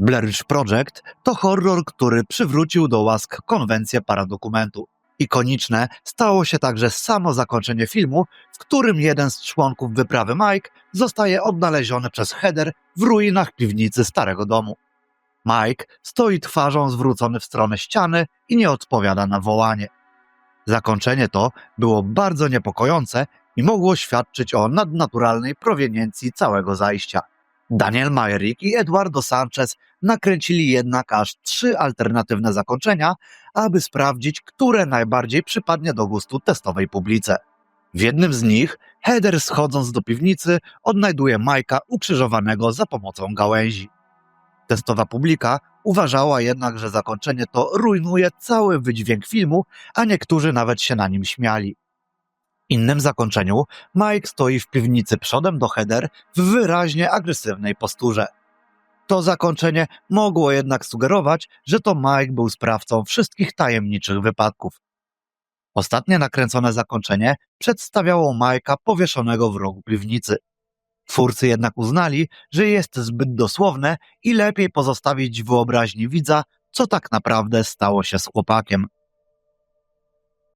Blair Witch Project to horror, który przywrócił do łask konwencję paradokumentu. Ikoniczne stało się także samo zakończenie filmu, w którym jeden z członków wyprawy Mike zostaje odnaleziony przez Heather w ruinach piwnicy starego domu. Mike stoi twarzą zwrócony w stronę ściany i nie odpowiada na wołanie. Zakończenie to było bardzo niepokojące i mogło świadczyć o nadnaturalnej proweniencji całego zajścia. Daniel Myrick i Eduardo Sanchez nakręcili jednak aż trzy alternatywne zakończenia, aby sprawdzić, które najbardziej przypadnie do gustu testowej publice. W jednym z nich Heather schodząc do piwnicy odnajduje Majka ukrzyżowanego za pomocą gałęzi. Testowa publika uważała jednak, że zakończenie to rujnuje cały wydźwięk filmu, a niektórzy nawet się na nim śmiali. Innym zakończeniu Mike stoi w piwnicy przodem do Heather w wyraźnie agresywnej posturze. To zakończenie mogło jednak sugerować, że to Mike był sprawcą wszystkich tajemniczych wypadków. Ostatnie nakręcone zakończenie przedstawiało Majka powieszonego w rogu piwnicy. Twórcy jednak uznali, że jest zbyt dosłowne i lepiej pozostawić wyobraźni widza, co tak naprawdę stało się z chłopakiem.